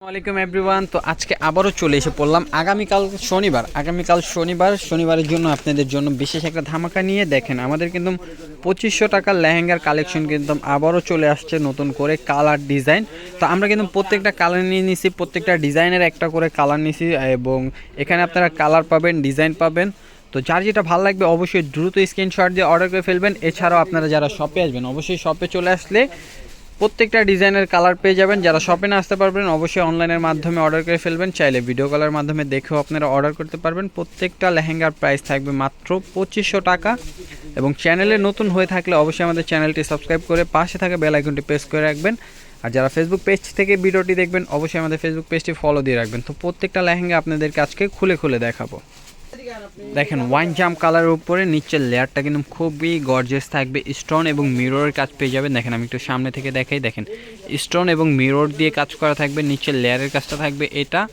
আসসালামাইকুম এভরিওয়ান। তো আজকে আবারও চলে এসে পড়লাম আগামীকাল শনিবার। আগামীকাল শনিবার, শনিবারের জন্য আপনাদের জন্য বিশেষ একটা ধামাকা নিয়ে দেখেন, আমাদের কিন্তু পঁচিশশো টাকার লেহেঙ্গার কালেকশন কিন্তু আবারও চলে আসছে নতুন করে কালার ডিজাইন। তো আমরা কিন্তু প্রত্যেকটা কালার নিয়ে নিছি, প্রত্যেকটা ডিজাইনের একটা করে কালার নিছি এবং এখানে আপনারা কালার পাবেন, ডিজাইন পাবেন। তো যার যেটা ভালো লাগবে অবশ্যই দ্রুত স্ক্রিনশট দিয়ে অর্ডার করে ফেলবেন। এছাড়াও আপনারা যারা শপে আসবেন, অবশ্যই শপে চলে আসলে প্রত্যেকটা ডিজাইনের কালার পেয়ে যাবেন। যারা শপে না আসতে পারবেন, অবশ্যই অনলাইনের মাধ্যমে অর্ডার করে ফেলবেন। চাইলে ভিডিও কলের মাধ্যমে দেখেও আপনারা অর্ডার করতে পারবেন। প্রত্যেকটা লেহেঙ্গার প্রাইস থাকবে মাত্র পঁচিশশো টাকা। এবং চ্যানেলে নতুন হয়ে থাকলে অবশ্যই আমাদের চ্যানেলটি সাবস্ক্রাইব করে পাশে থাকা বেল আইকনটি প্রেস করে রাখবেন। আর যারা ফেসবুক পেজ থেকে ভিডিওটি দেখবেন, অবশ্যই আমাদের ফেসবুক পেজটি ফলো দিয়ে রাখবেন। তো প্রত্যেকটা লেহেঙ্গা আপনাদেরকে আজকে খুলে খুলে দেখাবো। দেখেন ওয়াইন জাম কালারের উপরে নিচের লেয়ারটা কিন্তু খুবই গর্জেস থাকবে। স্টোন এবং মিররের কাজ পেয়ে যাবেন। দেখেন, আমি একটু সামনে থেকে দেখাই। দেখেন স্টোন এবং মিরর দিয়ে কাজ করা থাকবে। নিচের লেয়ারের কাজটা থাকবে এটা।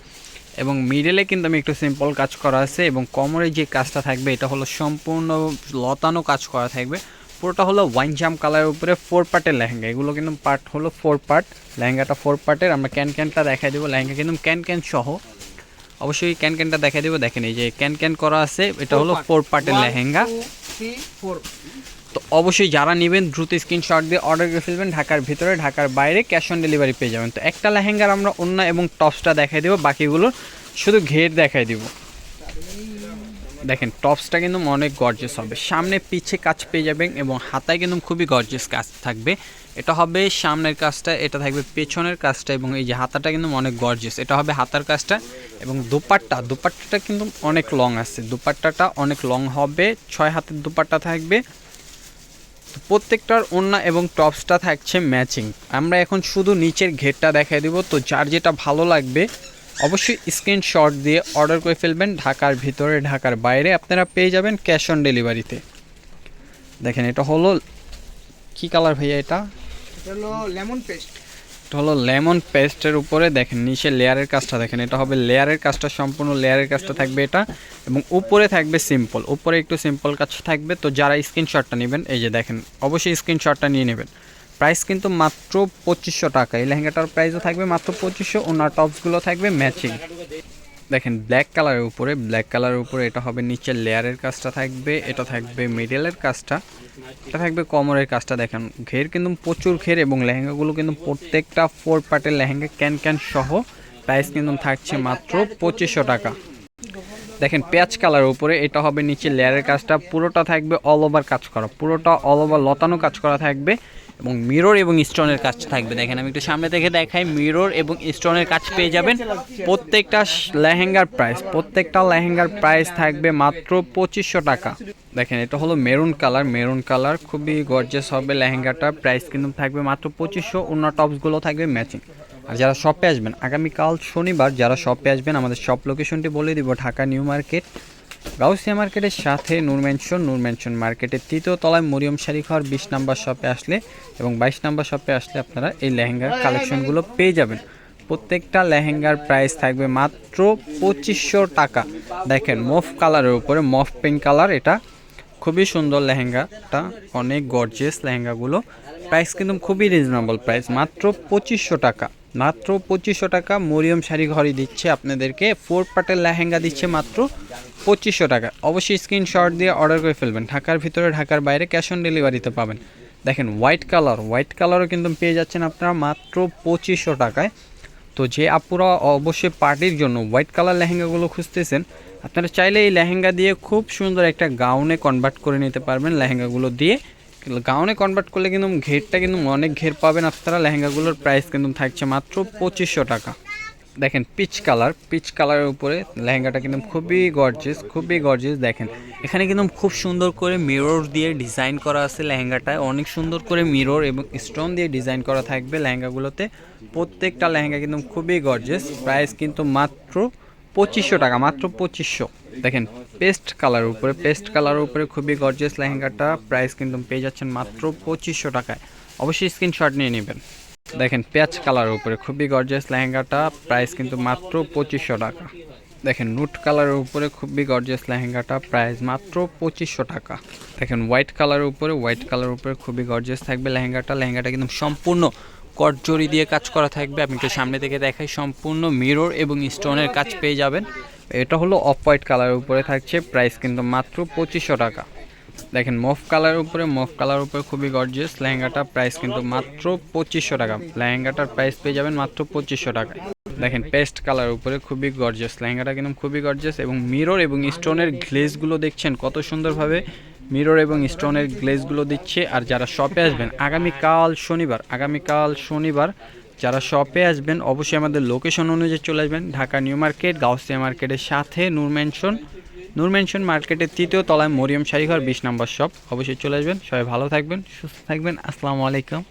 এবং মিডলে কিন্তু আমি একটু সিম্পল কাজ করা আছে এবং কোমরে যে কাজটা থাকবে, এটা হলো সম্পূর্ণ লতানো কাজ করা থাকবে। পুরোটা হলো ওয়াইন জাম কালারের উপরে ফোর পার্টের লেহেঙ্গা। এগুলো কিন্তু পার্ট হলো ফোর পার্ট লেহেঙ্গাটা ফোর পার্টের আমরা ক্যান ক্যানটা দেখাই দেবো। লেহেঙ্গা কিন্তু ক্যান ক্যান সহ। অবশ্যই ক্যান ক্যানটা দেখাই দেবো দেখেন এই যে ক্যান ক্যান করা আছে এটা হলো ফোর পার্টের লেহেঙ্গা। তো অবশ্যই যারা নেবেন দ্রুত স্ক্রিনশট দিয়ে অর্ডার করে ফেলবেন ঢাকার ভিতরে ঢাকার বাইরে ক্যাশ অন ডেলিভারি পেয়ে যাবেন। তো একটা লেহেঙ্গার আমরা অন্য এবং টপসটা দেখাই দেবো বাকিগুলো শুধু ঘের দেখাই দিব। দেখেন টপসটা কিন্তু অনেক গর্জেস হবে। সামনে পিছে কাজ পেয়ে যাবেন এবং হাতায় কিন্তু খুবই গর্জেস কাজ থাকবে। এটা হবে সামনের কাজটা, এটা থাকবে পেছনের কাজটা এবং এই যে হাতাটা কিন্তু অনেক গর্জেস এটা হবে হাতার কাজটা এবং দুপাট্টা, দুপাট্টাটা কিন্তু অনেক লং আছে। দুপাট্টাটা অনেক লং হবে, ছয় হাতের দুপাট্টা থাকবে। প্রত্যেকটার ওড়না এবং টপসটা থাকছে ম্যাচিং আমরা এখন শুধু নিচের ঘেরটা দেখাই দিব। তো যার যেটা ভালো লাগবে, অবশ্যই স্ক্রিনশট দিয়ে অর্ডার করে ফেলবেন। ঢাকার ভিতরে, ঢাকার বাইরে আপনারা পেয়ে যাবেন ক্যাশ অন ডেলিভারিতে দেখেন, এটা হলো কি কালার ভাইয়া এটা? হলো লেমন পেস্টের উপরে দেখেন, নিচে লেয়ারের কাজটা দেখেন, এটা হবে লেয়ারের কাজটা, সম্পূর্ণ লেয়ারের কাজটা থাকবে এটা, এবং উপরে থাকবে সিম্পল, উপরে একটু সিম্পল কাজ থাকবে, তো যারা স্ক্রিনশটটা নেবেন, এই যে দেখেন, অবশ্যই স্ক্রিনশটটা নিয়ে নেবেন। প্রাইস কিন্তু মাত্র পঁচিশশো টাকা, এই লেহেঙ্গাটার প্রাইসও থাকবে মাত্র পঁচিশশো, ওনার টপসগুলো থাকবে ম্যাচিং। দেখেন ব্ল্যাক কালারের উপরে ব্ল্যাক কালারের উপরে এটা হবে নিচের লেয়ারের কাজটা থাকবে, এটা থাকবে মিডলের কাজটা, এটা থাকবে কমরের কাজটা। দেখেন, ঘের কিন্তু প্রচুর ঘের এবং লেহেঙ্গাগুলো কিন্তু প্রত্যেকটা ফোর পার্টের লেহেঙ্গা ক্যান ক্যান সহ প্রাইস কিন্তু থাকছে মাত্র পঁচিশশো টাকা। দেখেন পেঁয়াজ কালারের উপরে এটা হবে নিচে লেয়ারের কাজটা, পুরোটা থাকবে অল ওভার কাজ করা, পুরোটা অল ওভার লতানো কাজ করা থাকবে। এবং মিরর এবং স্টোনের কাজ থাকবে। দেখেন, আমি একটু সামনে থেকে দেখাই মিরর এবং স্টোনের কাজ পেয়ে যাবেন। প্রত্যেকটা লেহেঙ্গার প্রাইস প্রত্যেকটা লেহেঙ্গার প্রাইস থাকবে মাত্র পঁচিশশো টাকা। দেখেন, এটা হলো মেরুন কালার মেরুন কালার খুবই গর্জেস হবে লেহেঙ্গাটা। প্রাইস কিন্তু থাকবে মাত্র পঁচিশশো অন্য টপসগুলো থাকবে ম্যাচিং আর যারা শপে আসবেন, আগামীকাল শনিবার যারা শপে আসবেন, আমাদের শপ লোকেশনটি বলে দিব, ঢাকা নিউ মার্কেট। গাউসিয়া মার্কেটের সাথে নূর ম্যানশন মার্কেটের তৃতীয় তলায় মরিয়ম শাড়ি ঘর বিশ নাম্বার শপে আসলে এবং বাইশ নাম্বার শপে আসলে আপনারা এই লেহেঙ্গার কালেকশনগুলো পেয়ে যাবেন। প্রত্যেকটা লেহেঙ্গার প্রাইস থাকবে মাত্র পঁচিশশো টাকা। দেখেন মফ কালারের উপরে মফ পিঙ্ক কালার এটা খুবই সুন্দর লেহেঙ্গাটা, অনেক গর্জিয়াস লেহেঙ্গাগুলো। প্রাইস কিন্তু খুবই রিজনেবল প্রাইস মাত্র পঁচিশশো টাকা। মাত্র পঁচিশশো টাকা মরিয়ম শাড়ি ঘরই দিচ্ছে আপনাদেরকে। ফোর পার্টের লেহেঙ্গা দিচ্ছে মাত্র পঁচিশশো টাকা। অবশ্যই স্ক্রিনশট দিয়ে অর্ডার করে ফেলবেন। ঢাকার ভিতরে, ঢাকার বাইরে ক্যাশ অন ডেলিভারিতে পাবেন। দেখেন হোয়াইট কালার হোয়াইট কালারও কিন্তু পেয়ে যাচ্ছেন আপনারা মাত্র পঁচিশশো টাকায়। তো যে আপুরা অবশ্যই পার্টির জন্য হোয়াইট কালার লেহেঙ্গাগুলো খুঁজতেছেন, আপনারা চাইলে এই লেহেঙ্গা দিয়ে খুব সুন্দর একটা গাউনে কনভার্ট করে নিতে পারবেন লেহেঙ্গাগুলো দিয়ে। গাউনে কনভার্ট করলে কিন্তু ঘেরটা কিন্তু অনেক ঘের পাবেন আপনারা লেহেঙ্গাগুলোর প্রাইস কিন্তু থাকছে মাত্র পঁচিশশো টাকা। দেখেন পিচ কালার পিচ কালারের উপরে লেহেঙ্গাটা কিন্তু খুবই গর্জেস খুবই গর্জেস দেখেন। এখানে কিন্তু খুব সুন্দর করে মিরর দিয়ে ডিজাইন করা আছে লেহেঙ্গাটায়। অনেক সুন্দর করে মিরর এবং স্টোন দিয়ে ডিজাইন করা থাকবে লেহেঙ্গাগুলোতে। প্রত্যেকটা লেহেঙ্গা কিন্তু খুবই গর্জেস প্রাইস কিন্তু মাত্র পঁচিশশো টাকা, মাত্র পঁচিশশো। দেখেন পেস্ট কালারের উপরে পেস্ট কালারের উপরে খুবই গর্জিয়াস লেহেঙ্গাটা প্রাইস কিন্তু পেয়ে যাচ্ছেন মাত্র পঁচিশশো টাকায়। অবশ্যই স্ক্রিনশট নিয়ে নেবেন। দেখেন পেঁয়াজ কালারের উপরে খুবই গর্জিয়াস লেহেঙ্গাটা প্রাইস কিন্তু মাত্র পঁচিশশো টাকা। দেখেন নুট কালারের উপরে খুবই গর্জিয়াস লেহেঙ্গাটা প্রাইস মাত্র পঁচিশশো টাকা। দেখেন হোয়াইট কালারের উপরে হোয়াইট কালারের উপরে খুবই গর্জিয়াস থাকবে লেহেঙ্গাটা। লেহেঙ্গাটা কিন্তু সম্পূর্ণ কটজরি দিয়ে কাজ করা থাকবে। আপনি একটু সামনে থেকে দেখাই, সম্পূর্ণ মিরর এবং স্টোনের কাজ পেয়ে যাবেন। এটা হলো অফ হোয়াইট কালারের উপরে থাকছে প্রাইস কিন্তু মাত্র পঁচিশশো টাকা। দেখেন মফ কালারের উপরে মফ কালার উপরে খুবই গর্জিয়াস লেহেঙ্গাটা প্রাইস কিন্তু মাত্র পঁচিশশো টাকা। লেহেঙ্গাটার প্রাইস পেয়ে যাবেন মাত্র পঁচিশশো টাকা। দেখেন পেস্ট কালার উপরে খুবই গর্জিয়াস লেহেঙ্গাটা কিন্তু খুবই গর্জিয়াস এবং মিরর এবং স্টোনের গ্লেজগুলো দেখছেন কত সুন্দরভাবে। মিরর এবং স্টোনের গ্লেজগুলো দিচ্ছে, আর যারা শপে আসবেন, আগামীকাল শনিবার আগামীকাল শনিবার যারা শপে আসবেন, অবশ্যই আমাদের লোকেশন অনুযায়ী চলে আসবেন। ঢাকা নিউ মার্কেট, গাউসিয়া মার্কেটের সাথে নূর নুরমেনশন নূর ম্যানশন মার্কেটের তৃতীয় তলায় মরিয়ম শাড়িঘর বিশ নম্বর শপ অবশ্যই চলে আসবেন। সবাই ভালো থাকবেন, সুস্থ থাকবেন। আসসালামু আলাইকুম।